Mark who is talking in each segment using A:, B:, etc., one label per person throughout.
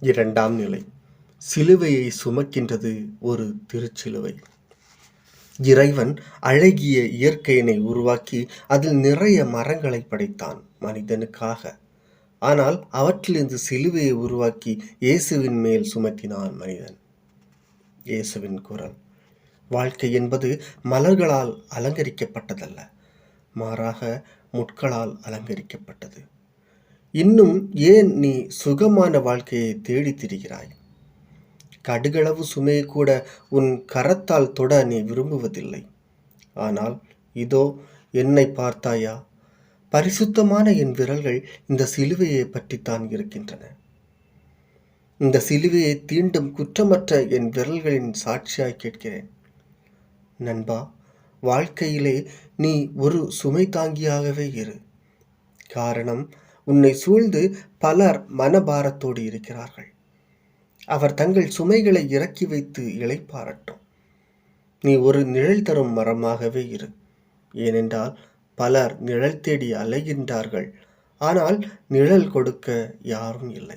A: இரண்டாம் நிலை. சிலுவையை சுமக்கின்றது ஒரு திருச்சிலுவை. இறைவன் அழகிய இயற்கையினை உருவாக்கி அதில் நிறைய மரங்களை படைத்தான் மனிதனுக்காக. ஆனால் அவற்றிலிருந்து சிலுவையை உருவாக்கி இயேசுவின் மேல் சுமத்தினான் மனிதன். இயேசுவின் குரல். வாழ்க்கை என்பது மலர்களால் அலங்கரிக்கப்பட்டதல்ல மாறாக முட்களால் அலங்கரிக்கப்பட்டது. இன்னும் ஏன் நீ சுகமான வாழ்க்கையை தேடித் திரிகிறாய்? கடுகளவு சுமையை கூட உன் கரத்தால் தொட நீ விரும்புவதில்லை. ஆனால் இதோ என்னை பார்த்தாயா? பரிசுத்தமான என் விரல்கள் இந்த சிலுவையை பற்றித்தான் இருக்கின்றன. இந்த சிலுவையை தீண்டும் குற்றமற்ற என் விரல்களின் சாட்சியாய் கேட்கிறேன். நண்பா வாழ்க்கையிலே நீ ஒரு சுமை தாங்கியாகவே இரு. காரணம் உன்னை சூழ்ந்து பலர் மனபாரத்தோடு இருக்கிறார்கள். அவர் தங்கள் சுமைகளை இறக்கி வைத்து இழைப்பாரட்டும் நீ ஒரு நிழல் தரும் மரமாகவே இரு. ஏனென்றால் பலர் நிழல் தேடி அலைகின்றார்கள். ஆனால் நிழல் கொடுக்க யாரும் இல்லை.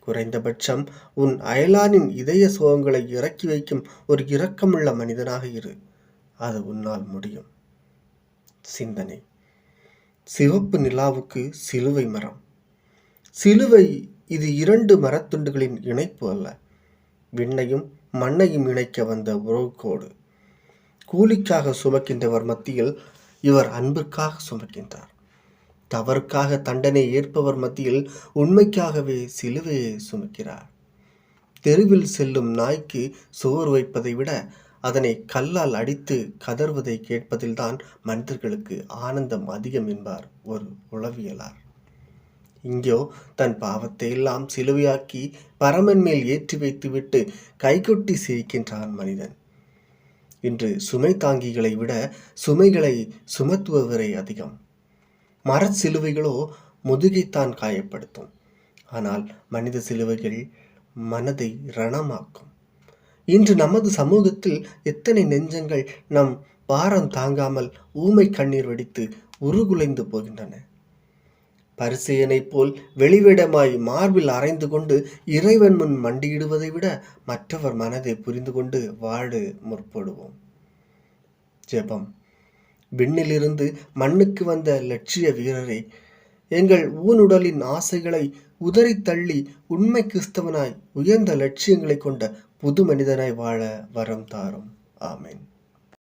A: குறைந்தபட்சம் உன் அயலானின் இதய சோகங்களை இறக்கி வைக்கும் ஒரு இரக்கமுள்ள மனிதனாக இரு. அது உன்னால் முடியும். சிந்தனை. சிவப்பு நிலாவுக்கு சிலுவை மரம். சிலுவை இது இரண்டு மரத்துண்டுகளின் இணைப்பு அல்ல. விண்ணையும் மண்ணையும் இணைக்க வந்த உறவுக்கோடு கூலிக்காக சுமக்கின்றவர் மத்தியில் இவர் அன்பிற்காக சுமக்கின்றார். தவறுக்காக தண்டனை ஏற்பவர் மத்தியில் உண்மைக்காகவே சிலுவையை சுமக்கிறார். தெருவில் செல்லும் நாய்க்கு சோறு வைப்பதை விட அதனை கல்லால் அடித்து கதறுவதை கேட்பதில்தான் மனிதர்களுக்கு ஆனந்தம் அதிகம் என்பார் ஒரு உளவியலார். இங்கோ தன் பாவத்தை எல்லாம் சிலுவையாக்கி பரமன் மேல் ஏற்றி வைத்துவிட்டு கைகொட்டி சிரிக்கின்றான் மனிதன். இன்று சுமை தாங்கிகளை விட சுமைகளை சுமத்துவரை அதிகம். மரச் சிலுவைகளோ முதுகைத்தான் காயப்படுத்தும். ஆனால் மனித சிலுவைகள் மனதை ரணமாக்கும். இன்று நமது சமூகத்தில் எத்தனை நெஞ்சங்கள் நம் பாரம் தாங்காமல் ஊமை கண்ணீர் வடித்து உருகுலைந்து போகின்றன? பரிசெயனைப் போல் வெளிவிடமாய் மார்பில் அரைந்து கொண்டு இறைவன் முன் மண்டியிடுவதை விட மற்றவர் மனதை புரிந்து கொண்டு வாடு முற்படுவோம். ஜெபம். விண்ணிலிருந்து மண்ணுக்கு வந்த லட்சிய வீரரை எங்கள் ஊனுடலின் ஆசைகளை உதறி தள்ளி உண்மை கிறிஸ்தவனாய் உயர்ந்த லட்சியங்களை கொண்ட புது மனிதனாய் வாழ வரம் தாரும். ஆமேன்.